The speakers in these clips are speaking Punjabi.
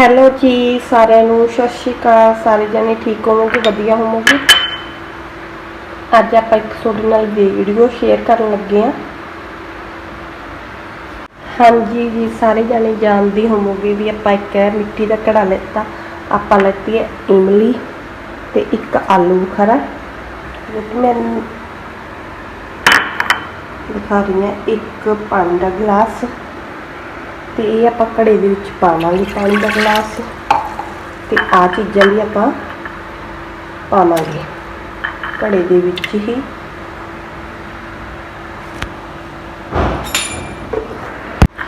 ਹੈਲੋ ਜੀ, ਸਾਰਿਆਂ ਨੂੰ ਸਤਿ ਸ਼੍ਰੀ ਅਕਾਲ। ਸਾਰੇ ਜਣੇ ਠੀਕ ਹੋਵੋਗੇ? ਵਧੀਆ ਹੋਵੋਗੇ? ਅੱਜ ਆਪਾਂ ਇੱਕ ਤੁਹਾਡੇ ਨਾਲ ਵੀਡੀਓ ਸ਼ੇਅਰ ਕਰਨ ਲੱਗੇ ਆ ਹਾਂਜੀ ਜੀ, ਸਾਰੇ ਜਣੇ ਜਾਣਦੇ ਹੋਵੋਗੇ ਵੀ ਆਪਾਂ ਇੱਕ ਮਿੱਟੀ ਦਾ ਘੜਾ ਲੈਤਾ। ਆਪਾਂ ਲੈਤੀ ਹੈ ਇਮਲੀ ਤੇ ਇੱਕ ਆਲੂ ਬੁਖਾਰਾ ਜੋ ਮੈਂ ਦਿਖਾ ਰਹੀ ਹਾਂ ਇੱਕ ਪਾਣੀ ਦਾ ਗਲਾਸ। ਤੇ ਇਹ ਆਪਾਂ ਘੜੇ ਦੇ ਵਿੱਚ ਪਾਵਾਂਗੇ ਪਾਣੀ ਦਾ ਗਲਾਸ। ਤੇ ਆ ਚੀਜ਼ਾਂ ਵੀ ਆਪਾਂ ਪਾਵਾਂਗੇ। ਘੜੇ ਦੇ ਵਿੱਚ ਹੀ।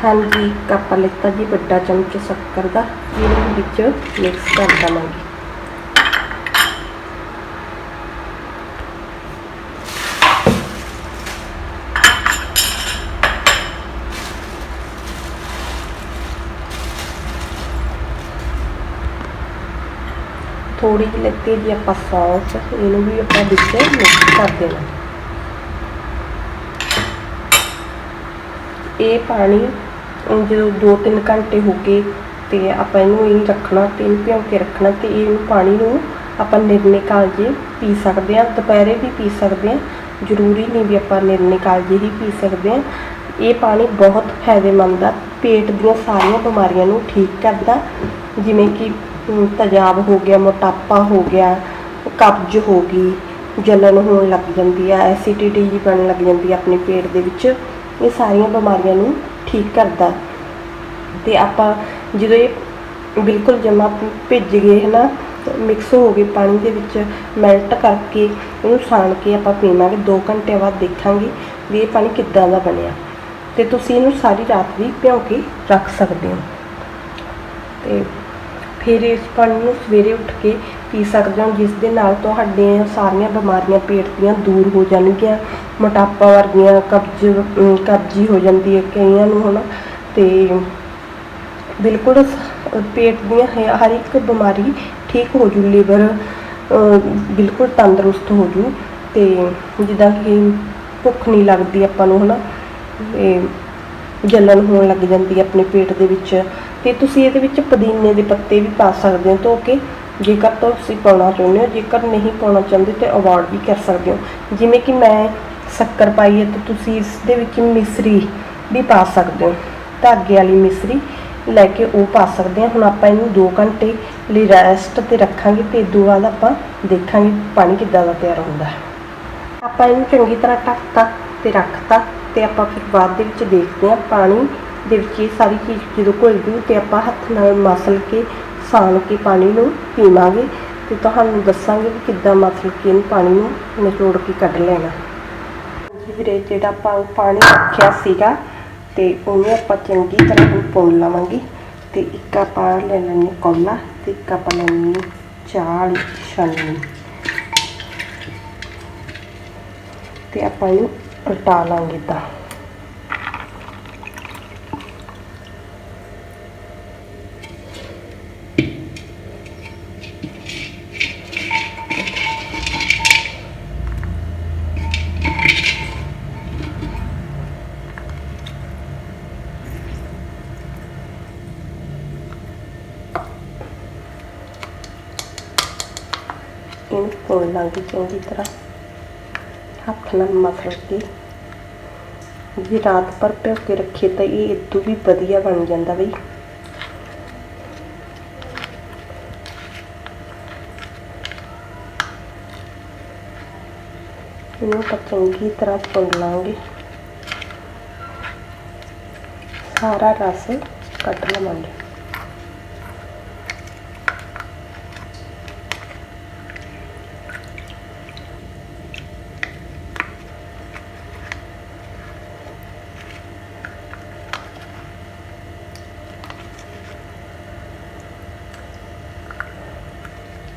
ਹਾਂਜੀ, ਇੱਕ ਆਪਾਂ ਲਿੱਤਾ ਜੀ ਵੱਡਾ ਚਮਚ ਸ਼ੱਕਰ ਦਾ। ਇਹਨੂੰ ਵਿੱਚ ਮਿਕਸ ਕਰ ਦਵਾਂਗੇ। ਥੋੜੀ ਜਿਹੀ ਲੱਤੀ ਜੀ ਆਪਾਂ ਸੌਸ ਇਹਨੂੰ ਵੀ ਆਪਾਂ ਵਿੱਚ ਮਿਕਸ ਕਰ ਦੇਣਾ। ਇਹ ਪਾਣੀ ਜਦੋਂ 2-3 ਘੰਟੇ ਹੋ ਗਏ ਤੇ ਆਪਾਂ ਇਹਨੂੰ ਇਹ ਰੱਖਣਾ ਤੇ ਇਹਨੂੰ ਭਿਓ ਕੇ ਰੱਖਣਾ ਤੇ ਇਹਨੂੰ ਪਾਣੀ ਨੂੰ ਆਪਾਂ ਨਿਰਨੇ ਕਾਲਜੇ ਪੀ ਸਕਦੇ ਆ ਦੁਪਹਿਰੇ ਵੀ ਪੀ ਸਕਦੇ ਆ ਜ਼ਰੂਰੀ ਨਹੀਂ ਵੀ ਆਪਾਂ ਨਿਰਨੇ ਕਾਲਜੇ ਹੀ ਪੀ ਸਕਦੇ ਆ ਇਹ ਪਾਣੀ ਬਹੁਤ ਫਾਇਦੇਮੰਦ ਆ, ਪੇਟ ਦੀਆਂ ਸਾਰੀਆਂ ਬਿਮਾਰੀਆਂ ਨੂੰ ਠੀਕ ਕਰਦਾ, ਜਿਵੇਂ ਕਿ ਤੇਜ਼ਾਬ ਹੋ ਗਿਆ, ਮੋਟਾਪਾ ਹੋ ਗਿਆ, ਕਬਜ਼ ਹੋ ਗਈ, ਜਲਨ ਹੋਣ ਲੱਗ ਜਾਂਦੀ ਆ ਐਸਿਡਿਟੀ ਜੀ ਬਣਨ ਲੱਗ ਜਾਂਦੀ ਆ ਆਪਣੇ ਪੇਟ ਦੇ ਵਿੱਚ, ਇਹ ਸਾਰੀਆਂ ਬਿਮਾਰੀਆਂ ਨੂੰ ਠੀਕ ਕਰਦਾ। ਤੇ ਆਪਾਂ ਜਦੋਂ ਇਹ ਬਿਲਕੁਲ ਜਮਾ ਭਿੱਜ ਗਏ, ਹਨਾ ਮਿਕਸ ਹੋ ਗਏ ਪਾਣੀ ਦੇ ਵਿੱਚ ਮੈਲਟ ਕਰਕੇ ਇਹਨੂੰ ਸਾਣ ਕੇ ਆਪਾਂ ਪੀਵਾਂਗੇ 2 ਘੰਟੇ ਬਾਅਦ ਦੇਖਾਂਗੇ ਵੀ ਇਹ ਪਾਣੀ ਕਿੱਦਾਂ ਦਾ ਬਣਿਆ। ਤੇ ਤੁਸੀਂ ਇਹਨੂੰ ਸਾਰੀ ਰਾਤ ਵੀ ਭਿਓ ਕੇ ਰੱਖ ਸਕਦੇ ਹੋ। ਤੇ ਫਿਰ ਇਸ ਪਾਣੀ ਨੂੰ ਸਵੇਰੇ ਉੱਠ ਕੇ ਪੀ ਸਕਦੇ ਹੋ, ਜਿਸ ਦੇ ਨਾਲ ਤੁਹਾਡੀਆਂ ਸਾਰੀਆਂ ਬਿਮਾਰੀਆਂ, ਪੇਟ ਦੀਆਂ ਦੂਰ ਹੋ ਜਾਣਗੀਆਂ। ਮੋਟਾਪਾ ਵਰਗੀਆਂ ਕਬਜ਼ ਕਬਜ਼ੀ ਹੋ ਜਾਂਦੀ ਹੈ ਕਈਆਂ ਨੂੰ, ਹਨਾ? ਤੇ ਬਿਲਕੁਲ ਪੇਟ ਦੀਆਂ ਹਰ ਇੱਕ ਬਿਮਾਰੀ ਠੀਕ ਹੋ ਜੂ, ਲੀਵਰ ਬਿਲਕੁਲ ਤੰਦਰੁਸਤ ਹੋ ਜੂ। ਤੇ ਜਿੱਦਾਂ ਕਿ ਭੁੱਖ ਨਹੀਂ ਲੱਗਦੀ ਆਪਾਂ ਨੂੰ, ਹਨਾ? ਤੇ ਜਲਨ ਹੋਣ ਲੱਗ ਜਾਂਦੀ ਹੈ ਆਪਣੇ ਪੇਟ ਦੇ ਵਿੱਚ। ਤੇ ਤੁਸੀਂ ਇਹਦੇ ਵਿੱਚ ਪੁਦੀਨੇ ਦੇ ਪੱਤੇ ਵੀ ਪਾ ਸਕਦੇ ਹੋ ਧੋ ਕੇ। ਜੇਕਰ ਤੁਸੀਂ ਪਾਉਣਾ ਚਾਹੁੰਦੇ ਹੋ, ਜੇਕਰ ਨਹੀਂ ਪਾਉਣਾ ਚਾਹੁੰਦੇ ਤੇ ਅਵਾਇਡ ਵੀ ਕਰ ਸਕਦੇ ਹੋ। ਜਿਵੇਂ ਕਿ ਮੈਂ ਸ਼ੱਕਰ ਪਾਈ ਹੈ ਤੇ ਤੁਸੀਂ ਇਸ ਦੇ ਵਿੱਚ ਮਿਸਰੀ ਵੀ ਪਾ ਸਕਦੇ ਹੋ। ਧਾਗੇ ਵਾਲੀ ਮਿਸਰੀ ਲੈ ਕੇ ਉਹ ਪਾ ਸਕਦੇ ਹਾਂ। ਹੁਣ ਆਪਾਂ ਇਹਨੂੰ 2 ਘੰਟੇ ਲਈ ਰੈਸਟ ਤੇ ਰੱਖਾਂਗੇ ਤੇ ਦੋ ਬਾਅਦ ਆਪਾਂ ਦੇਖਾਂਗੇ ਪਾਣੀ ਕਿੱਦਾਂ ਦਾ ਤਿਆਰ ਹੁੰਦਾ ਹੈ। ਆਪਾਂ ਇਹਨੂੰ ਚੰਗੀ ਤਰ੍ਹਾਂ ਢੱਕਤਾ ਤੇ ਰੱਖਤਾ ਤੇ ਆਪਾਂ ਫਿਰ ਬਾਅਦ ਦੇ ਵਿੱਚ ਦੇਖਦੇ ਹਾਂ ਪਾਣੀ ਦੇ ਵਿੱਚ ਇਹ ਸਾਰੀ ਚੀਜ਼ ਜਦੋਂ ਘੁਲ ਜੂ ਤੇ ਆਪਾਂ ਹੱਥ ਨਾਲ ਮਸਲ ਕੇ ਸਾਣ ਕੇ ਪਾਣੀ ਨੂੰ ਪੀਵਾਂਗੇ ਤੇ ਤੁਹਾਨੂੰ ਦੱਸਾਂਗੇ ਕਿ ਕਿੱਦਾਂ ਮਸਲ ਕੇ ਇਹਨੂੰ ਪਾਣੀ ਨੂੰ ਨਿਚੋੜ ਕੇ ਕੱਢ ਲੈਣਾ। ਵੀਰੇ, ਜਿਹੜਾ ਆਪਾਂ ਪਾਣੀ ਰੱਖਿਆ ਸੀਗਾ ਤੇ ਉਹਨੂੰ ਆਪਾਂ ਚੰਗੀ ਤਰ੍ਹਾਂ ਹੁਣ ਪੁਣ ਲਵਾਂਗੇ ਤੇ ਇੱਕ ਆਪਾਂ ਲੈ ਲੈਣੀ ਕੌਲਾ ਤੇ ਇੱਕ ਆਪਾਂ ਲੈਣੀ ਚਾਹ ਵਾਲੀ ਛਾਨਣੀ। ਤੇ ਆਪਾਂ ਇਹਨੂੰ ਉਲਟਾ ਲਾਂਗੇ ਤਾਂ ਇਹਨੂੰ ਪੁਣ ਲਾਂਗੇ ਚੰਗੀ ਤਰ੍ਹਾਂ। ਹੱਥ ਨਾਲ ਮਸਲ ਕੇ ਜੇ ਰਾਤ ਭਰ ਭਿਓ ਕੇ ਰੱਖੇ ਤਾਂ ਇਹ ਇਦੋਂ ਵੀ ਵਧੀਆ ਬਣ ਜਾਂਦਾ ਬਈ। ਇਹਨੂੰ ਆਪਾਂ ਚੰਗੀ ਤਰ੍ਹਾਂ ਭੁੰਨ ਲਾਂਗੇ। ਸਾਰਾ ਰਸ ਕੱਢ ਲਵਾਂਗੇ।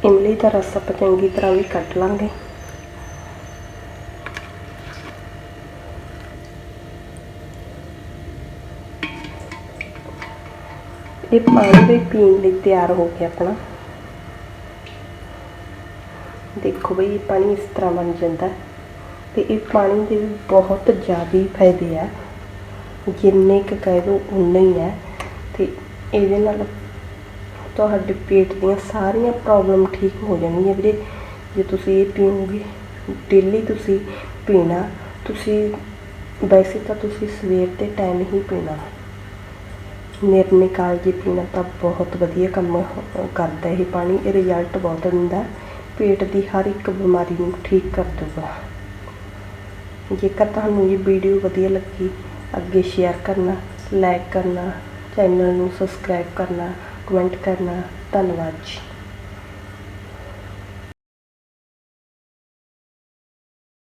ਇਮਲੀ ਦਾ ਰਸ ਆਪਾਂ ਚੰਗੀ ਤਰ੍ਹਾਂ ਵੀ ਕੱਟ ਲਾਂਗੇ। ਇਹ ਪਾਣੀ ਵੀ ਪੀਣ ਲਈ ਤਿਆਰ ਹੋ ਗਿਆ ਆਪਣਾ। ਦੇਖੋ ਬਈ, ਇਹ ਪਾਣੀ ਇਸ ਤਰ੍ਹਾਂ ਬਣ ਜਾਂਦਾ ਹੈ ਤੇ ਇਹ ਪਾਣੀ ਦੇ ਵੀ ਬਹੁਤ ਜ਼ਿਆਦਾ ਫਾਇਦੇ ਆ। ਜਿੰਨੇ ਕੁ ਕਹਿ ਦੋ ਉਨੇ ਹੀ ਹੈ। ਤੇ ਇਹਦੇ ਨਾਲ ਤੁਹਾਡੇ ਪੇਟ ਦੀਆਂ ਸਾਰੀਆਂ ਪ੍ਰੋਬਲਮ ਠੀਕ ਹੋ ਜਾਣਗੀਆਂ ਵੀਰੇ। ਜੇ ਤੁਸੀਂ ਇਹ ਪੀਓਗੇ ਡੇਲੀ ਤੁਸੀਂ ਪੀਣਾ, ਤੁਸੀਂ ਵੈਸੇ ਤਾਂ ਤੁਸੀਂ ਸਵੇਰ ਦੇ ਟਾਈਮ ਹੀ ਪੀਣਾ। ਨਿਰਣੇ ਕਾਲਜੀ ਪੀਣਾ ਤਾਂ ਬਹੁਤ ਵਧੀਆ ਕੰਮ ਕਰਦਾ ਇਹ ਪਾਣੀ। ਇਹ ਰਿਜ਼ਲਟ ਬਹੁਤ ਦਿੰਦਾ। ਪੇਟ ਦੀ ਹਰ ਇੱਕ ਬਿਮਾਰੀ ਨੂੰ ਠੀਕ ਕਰ ਦੂਗਾ ਜੇਕਰ ਤੁਹਾਨੂੰ ਇਹ ਵੀਡੀਓ ਵਧੀਆ ਲੱਗੀ, ਅੱਗੇ ਸ਼ੇਅਰ ਕਰਨਾ ਲਾਈਕ ਕਰਨਾ ਚੈਨਲ ਨੂੰ ਸਬਸਕ੍ਰਾਈਬ ਕਰਨਾ ਕਮੈਂਟ ਕਰਨਾ ਧੰਨਵਾਦ ਜੀ।